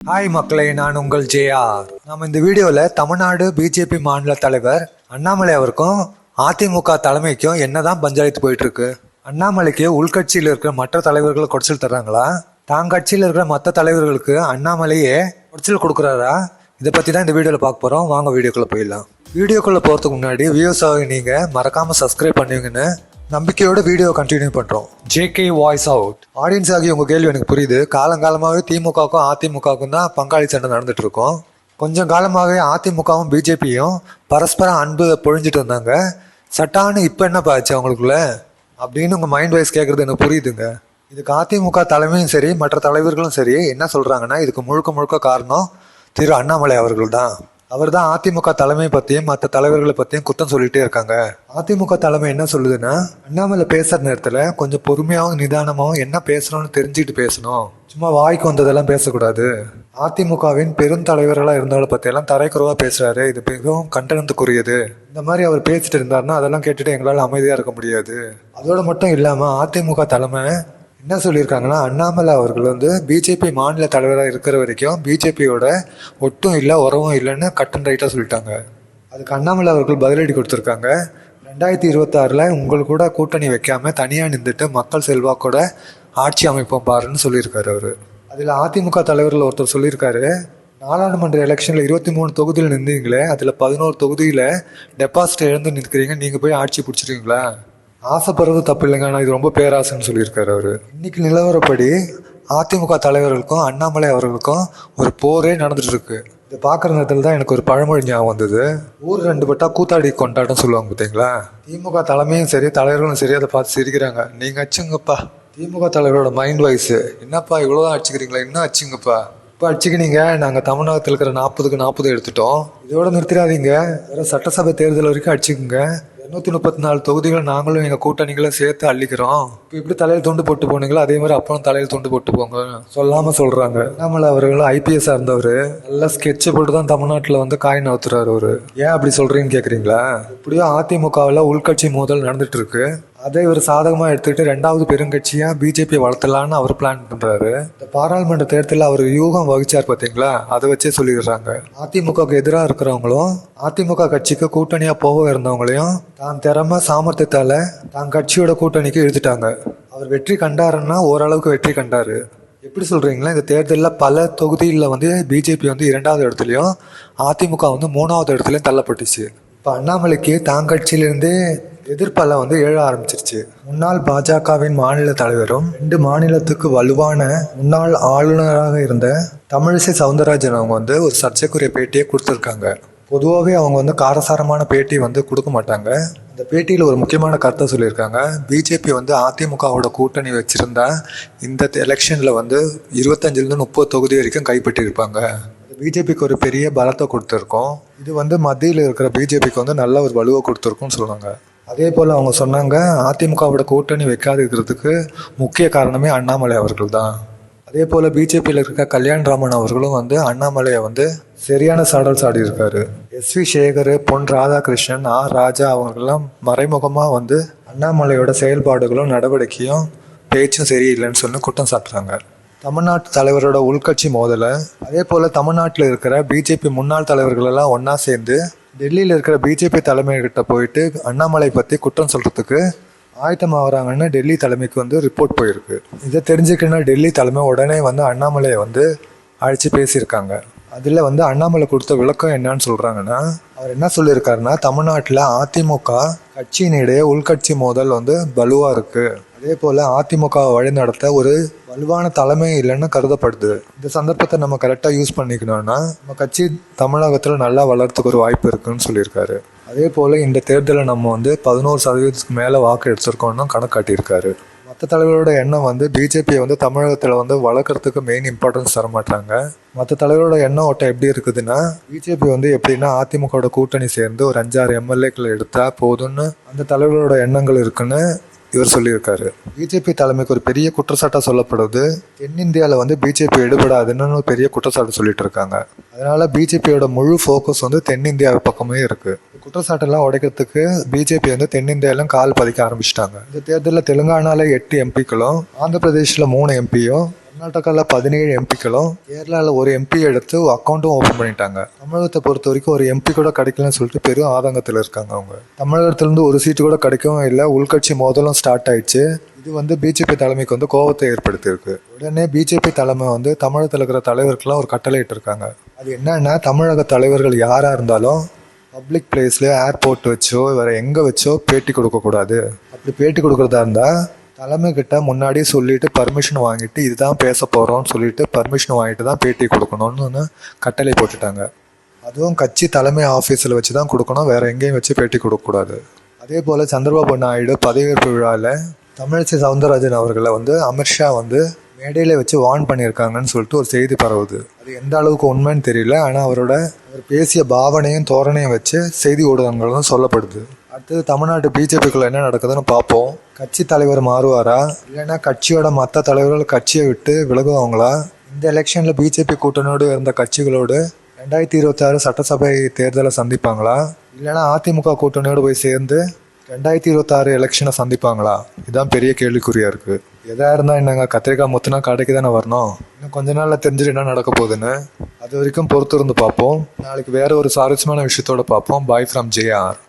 Hi மக்களை நான் உங்கள் ஜேஆர் நம்ம இந்த வீடியோவில் தமிழ்நாடு பிஜேபி மாநில தலைவர் அண்ணாமலை அவருக்கும் அதிமுக தலைமைக்கும் என்னதான் பஞ்சாயத்து போயிட்டு இருக்கு அண்ணாமலைக்கு உள்கட்சியில் இருக்கிற மற்ற தலைவர்கள் குடைச்சல் தர்றாங்களா? தான் கட்சியில் இருக்கிற மற்ற தலைவர்களுக்கு அண்ணாமலையே குடைச்சல் கொடுக்குறாரா? இதை பற்றி தான் இந்த வீடியோவில் பார்க்க போகிறோம் வாங்க வீடியோக்குள்ளே போயிடலாம். வீடியோக்குள்ளே போகிறதுக்கு முன்னாடி வியூஸ் ஆகி நீங்கள் மறக்காமல் சப்ஸ்கிரைப் பண்ணுவீங்கன்னு நம்பிக்கையோட வீடியோ கண்டினியூ பண்றோம். ஜேகே வாய்ஸ் அவுட் ஆடியன்ஸ் ஆகி உங்க கேள்வி எனக்கு புரியுது. காலங்காலமாகவே திமுகவுக்கும் அதிமுகவுக்கும் தான் பங்காளி சண்டை நடந்துட்டு இருக்கும். கொஞ்சம் காலமாகவே அதிமுகவும் பிஜேபியும் பரஸ்பரம் அன்பு பொழிஞ்சிட்டு வந்தாங்க சட்டான்னு இப்போ என்ன பாச்சு அவங்களுக்குள்ள? அப்படின்னு உங்க மைண்ட் வைஸ் கேட்கறது எனக்கு புரியுதுங்க. இதுக்கு அதிமுக தலைமையும் சரி மற்ற தலைவர்களும் சரி என்ன சொல்றாங்கன்னா இதுக்கு முழுக்க முழுக்க காரணம் திரு அண்ணாமலை அவர்கள் தான். அவர் தான் அதிமுக தலைமை பற்றியும் மற்ற தலைவர்களை பற்றியும் குத்தம் சொல்லிகிட்டே இருக்காங்க. அதிமுக தலைமை என்ன சொல்லுதுன்னா அண்ணாமலை பேசுகிற நேரத்தில் கொஞ்சம் பொறுமையாகவும் நிதானமாகவும் என்ன பேசணும்னு தெரிஞ்சுக்கிட்டு பேசணும். சும்மா வாய்க்கு வந்ததெல்லாம் பேசக்கூடாது. அதிமுகவின் பெருந்தலைவர்களாக இருந்தவளை பற்றியெல்லாம் தரைக்குறவாக பேசுகிறாரு இது மிகவும் கண்டனத்துக்குரியது. இந்த மாதிரி அவர் பேசிட்டு இருந்தாருன்னா அதெல்லாம் கேட்டுட்டு எங்களால் அமைதியாக இருக்க முடியாது. அதோடு மட்டும் இல்லாமல் அதிமுக தலைமை என்ன சொல்லியிருக்காங்கன்னா அண்ணாமலை அவர்கள் வந்து பிஜேபி மாநில தலைவராக இருக்கிற வரைக்கும் பிஜேபியோட ஒட்டும் இல்லை உறவும் இல்லைன்னு கட்டன் ரைட்டாக சொல்லிட்டாங்க. அதுக்கு அண்ணாமலை அவர்கள் பதிலடி கொடுத்துருக்காங்க. ரெண்டாயிரத்தி இருபத்தாறில் உங்கள் கூட கூட்டணி வைக்காமல் தனியாக நின்றுட்டு மக்கள் செல்வாக்கோட ஆட்சி அமைப்போம் பாருன்னு சொல்லியிருக்காரு அவர். அதில் அதிமுக தலைவர்கள் ஒருத்தர் சொல்லியிருக்காரு நாடாளுமன்ற எலெக்ஷனில் இருபத்தி மூணு தொகுதியில் நின்றீங்களே அதில் பதினோரு தொகுதியில் டெபாசிட் இழந்து நிற்கிறீங்க நீங்கள் போய் ஆட்சி பிடிச்சிருக்கீங்களா ஆசைப்படுறது தப்பு இல்லைங்க. ஆனால் இது ரொம்ப பேராசைன்னு சொல்லியிருக்காரு அவர். இன்னைக்கு நிலவரப்படி அதிமுக தலைவர்களுக்கும் அண்ணாமலை அவர்களுக்கும் ஒரு போரே நடந்துட்டு இருக்கு இதை பார்க்குற நேரத்தில் தான் எனக்கு ஒரு பழமொழி ஞாபகம் வந்தது. ஊர் ரெண்டு பட்டா கூத்தாடி கொண்டாட்டம் சொல்லுவாங்க பார்த்தீங்களா? திமுக தலைமையும் சரி தலைவர்களும் சரி அதை பார்த்து சிரிக்கிறாங்க. நீங்கள் அச்சுங்கப்பா திமுக தலைவரோட மைண்ட் வாய்ஸ் என்னப்பா இவ்வளோதான் அடிச்சுக்கிறீங்களா? இன்னும் அச்சுங்கப்பா இப்போ அடிச்சுக்கினீங்க. நாங்கள் தமிழகத்தில் இருக்கிற நாற்பதுக்கு நாற்பது எடுத்துட்டோம். இதோட நிறுத்திடாதீங்க. வேற சட்டசபை தேர்தல் வரைக்கும் அடிச்சுக்குங்க. நூற்றி முப்பத்தி நாலு தொகுதிகள் நாங்களும் எங்கள் கூட்டணிகளை சேர்த்து அள்ளிக்கிறோம். இப்போ எப்படி தலையில் துண்டு போட்டு போனீங்களோ? அதே மாதிரி அப்பவும் தலையில் துண்டு போட்டு போங்க. சொல்லாமல் சொல்கிறாங்க நம்மள அவர்கள் ஐபிஎஸ்ஸாக இருந்தவர். நல்லா ஸ்கெட்சு போட்டு தான் தமிழ்நாட்டில் வந்து காய் நவுத்துறாரு அவர். ஏன் அப்படி சொல்கிறீங்கன்னு கேட்குறீங்களா இப்படியோ அதிமுகவில் உள்கட்சி மோதல் நடந்துட்டு இருக்கு. அதை இவர் சாதகமாக எடுத்துக்கிட்டு ரெண்டாவது பெருங்கட்சியாக பிஜேபி வளர்த்தலான்னு அவர் பிளான் பண்ணுறாரு இந்த பாராளுமன்ற தேர்தலில் அவர் யூகம் வகிச்சார் பார்த்தீங்களா? அதை வச்சே சொல்லிடுறாங்க. அதிமுகவுக்கு எதிராக இருக்கிறவங்களும் அதிமுக கட்சிக்கு கூட்டணியாக போக இருந்தவங்களையும் தான் திறமை சாமர்த்தியத்தால் தான் கட்சியோட கூட்டணிக்கு இழுத்துட்டாங்க. அவர் வெற்றி கண்டாருன்னா ஓரளவுக்கு வெற்றி கண்டாரு. எப்படி சொல்கிறீங்களா இந்த தேர்தலில் பல தொகுதிகளில் வந்து பிஜேபி வந்து இரண்டாவது இடத்துலையும் அதிமுக வந்து மூணாவது இடத்துலையும் தள்ளப்பட்டுச்சு. இப்போ அண்ணாமலைக்கு தான் கட்சியிலிருந்தே எதிர்ப்பெல்லாம் வந்து எழ ஆரம்பிச்சிருச்சு. முன்னாள் பாஜகவின் மாநில தலைவரும் ரெண்டு மாநிலத்துக்கு வலுவான முன்னாள் ஆளுநராக இருந்த தமிழிசை சவுந்தரராஜன் அவங்க வந்து ஒரு சர்ச்சைக்குரிய பேட்டியை கொடுத்துருக்காங்க. பொதுவாகவே அவங்க வந்து காரசாரமான பேட்டி வந்து கொடுக்க மாட்டாங்க. இந்த பேட்டியில் ஒரு முக்கியமான கருத்தை சொல்லியிருக்காங்க. பிஜேபி வந்து அதிமுகவோட கூட்டணி வச்சுருந்தா இந்த எலெக்ஷனில் வந்து இருபத்தஞ்சிலேருந்து முப்பது தொகுதி வரைக்கும் கைப்பற்றியிருப்பாங்க. பிஜேபிக்கு ஒரு பெரிய பலத்தை கொடுத்துருக்கோம். இது வந்து மத்தியில் இருக்கிற பிஜேபிக்கு வந்து நல்ல ஒரு வலுவை கொடுத்துருக்கும்னு சொல்லுவாங்க. அதே போல் அவங்க சொன்னாங்க அதிமுகவோட கூட்டணி வைக்காதிருக்கிறதுக்கு முக்கிய காரணமே அண்ணாமலை அவர்கள் தான். அதே போல் பிஜேபியில் இருக்க கல்யாண் ராமன் அவர்களும் வந்து அண்ணாமலையை வந்து சரியான சாடல் சாடியிருக்காரு. S V Sekar Pon Radhakrishnan R ராஜா அவங்கெல்லாம் மறைமுகமாக வந்து அண்ணாமலையோட செயல்பாடுகளும் நடவடிக்கையும் பேச்சும் சரியில்லைன்னு சொல்லி குற்றம் சாட்டுறாங்க. தமிழ்நாட்டு தலைவரோட உள்கட்சி மோதலை அதே போல் தமிழ்நாட்டில் இருக்கிற பிஜேபி முன்னாள் தலைவர்களெல்லாம் ஒன்றா சேர்ந்து டெல்லியில் இருக்கிற பிஜேபி தலைமைகிட்ட போயிட்டு அண்ணாமலை பற்றி குற்றம் சொல்கிறதுக்கு ஆயத்தமாகறாங்கன்னு டெல்லி தலைமைக்கு வந்து ரிப்போர்ட் போயிருக்கு. இதை தெரிஞ்சுக்கணும்னா டெல்லி தலைமை உடனே வந்து அண்ணாமலையை வந்து அழைச்சி பேசியிருக்காங்க. அதில் வந்து அண்ணாமலை கொடுத்த விளக்கம் என்னன்னு சொல்கிறாங்கன்னா அவர் என்ன சொல்லியிருக்காருன்னா தமிழ்நாட்டில் அதிமுக கட்சியினிடையே உள்கட்சி மோதல் வந்து வலுவாக இருக்குது அதே போல் அதிமுக வழிநடத்த ஒரு வலுவான தலைமை இல்லைன்னு கருதப்படுது. இந்த சந்தர்ப்பத்தை நம்ம கரெக்டாக யூஸ் பண்ணிக்கணும்னா நம்ம கட்சி தமிழகத்தில் நல்லா வளர்த்துக்கு ஒரு வாய்ப்பு இருக்குன்னு சொல்லியிருக்காரு. அதே போல் இந்த தேர்தலில் நம்ம வந்து பதினோரு சதவீதத்துக்கு மேலே வாக்கு எடுத்திருக்கோம்னு கணக்கு காட்டியிருக்காரு. மற்ற தலைவரோட எண்ணம் வந்து பிஜேபியை வந்து தமிழகத்தில் வந்து வளர்க்குறதுக்கு மெயின் இம்பார்ட்டன்ஸ் தர மாட்டாங்க மற்ற தலைவரோட எண்ணம் ஓட்டம் எப்படி இருக்குதுன்னா பிஜேபி வந்து எப்படின்னா அதிமுகவோட கூட்டணி சேர்ந்து ஒரு அஞ்சாறு எம்எல்ஏக்களை எடுத்தால் போதும்னு அந்த தலைவரோட எண்ணங்கள் இருக்குன்னு இவர் சொல்லியிருக்காரு. பிஜேபி தலைமைக்கு ஒரு பெரிய குற்றச்சாட்டாக சொல்லப்படுது தென்னிந்தியாவில் வந்து பிஜேபி எடுபடாதுன்னு ஒரு பெரிய குற்றச்சாட்டு சொல்லிட்டு இருக்காங்க அதனால பிஜேபியோட முழு ஃபோக்கஸ் வந்து தென்னிந்தியா பக்கமே இருக்கு. குற்றச்சாட்டெல்லாம் உடைக்கிறதுக்கு பிஜேபி வந்து தென்னிந்தியாவிலும் கால் பதிக்க ஆரம்பிச்சிட்டாங்க. இந்த தேர்தலில் தெலுங்கானாவில் எட்டு எம்பிக்களும் ஆந்திர பிரதேசில் மூணு எம்பியும் கர்நாடகாவில் பதினேழு எம்பிக்களும் கேரளாவில் ஒரு எம்பி எடுத்து அக்கௌண்ட்டும் ஓப்பன் பண்ணிட்டாங்க. தமிழகத்தை பொறுத்த வரைக்கும் ஒரு எம்பி கூட கிடைக்கலன்னு சொல்லிட்டு பெரும் ஆதங்கத்தில் இருக்காங்க அவங்க. தமிழகத்திலேருந்து ஒரு சீட்டு கூட கிடைக்கவும் இல்லை உள்கட்சி மோதலும் ஸ்டார்ட் ஆயிடுச்சு. இது வந்து பிஜேபி தலைமைக்கு வந்து கோபத்தை ஏற்படுத்தியிருக்கு. உடனே பிஜேபி தலைமை வந்து தமிழகத்தில் இருக்கிற தலைவருக்கெல்லாம் ஒரு கட்டளை இட்டிருக்காங்க அது என்னன்னா தமிழக தலைவர்கள் யாராக இருந்தாலும் பப்ளிக் பிளேஸ்ல ஏர்போர்ட் வச்சோ வேறு எங்கே வச்சோ பேட்டி கொடுக்கக்கூடாது அப்படி பேட்டி கொடுக்குறதா இருந்தால் தலைமை கிட்ட முன்னாடியே சொல்லிட்டு பர்மிஷன் வாங்கிட்டு இதுதான் பேச போகிறோம்னு சொல்லிட்டு பர்மிஷன் வாங்கிட்டு தான் பேட்டி கொடுக்கணும்னு கட்டளை போட்டுட்டாங்க. அதுவும் கட்சி தலைமை ஆஃபீஸில் வச்சு தான் கொடுக்கணும் வேற எங்கேயும் வச்சு பேட்டி கொடுக்கக்கூடாது அதே போல் சந்திரபாபு நாயுடு பதவியேற்பு விழாவில் தமிழிசை சவுந்தரராஜன் அவர்களை வந்து அமித்ஷா வந்து மேடையில் வச்சு வார்ன் பண்ணியிருக்காங்கன்னு சொல்லிட்டு ஒரு செய்தி பரவுது. அது எந்த அளவுக்கு உண்மைன்னு தெரியல ஆனால் அவரோட அவர் பேசிய பாவனையும் தோரணையும் வச்சு செய்தி ஊடகங்களும் சொல்லப்படுது. அடுத்தது தமிழ்நாட்டு பிஜேபிக்குள்ள என்ன நடக்குதுன்னு பார்ப்போம். கட்சி தலைவர் மாறுவாரா? இல்லைன்னா கட்சியோட மற்ற தலைவர்கள் கட்சியை விட்டு விலகுவாங்களா? இந்த எலெக்ஷனில் பிஜேபி கூட்டணியோடு இருந்த கட்சிகளோடு ரெண்டாயிரத்தி இருபத்தாறு சட்டசபை தேர்தலை சந்திப்பாங்களா? இல்லைன்னா அதிமுக கூட்டணியோடு போய் சேர்ந்து ரெண்டாயிரத்தி இருபத்தாறு எலெக்ஷனை சந்திப்பாங்களா? இதுதான் பெரிய கேள்விக்குறியாக இருக்குது எதாக இருந்தால் என்னங்க கத்திரிக்காய் முத்துனா கடைக்கு தானே வரணும்? இன்னும் கொஞ்ச நாளில் தெரிஞ்சுட்டு என்ன நடக்க போகுதுன்னு அது வரைக்கும் பொறுத்திருந்து பார்ப்போம். நாளைக்கு வேற ஒரு சுவாரஸ்யமான விஷயத்தோட பார்ப்போம். Bye from JR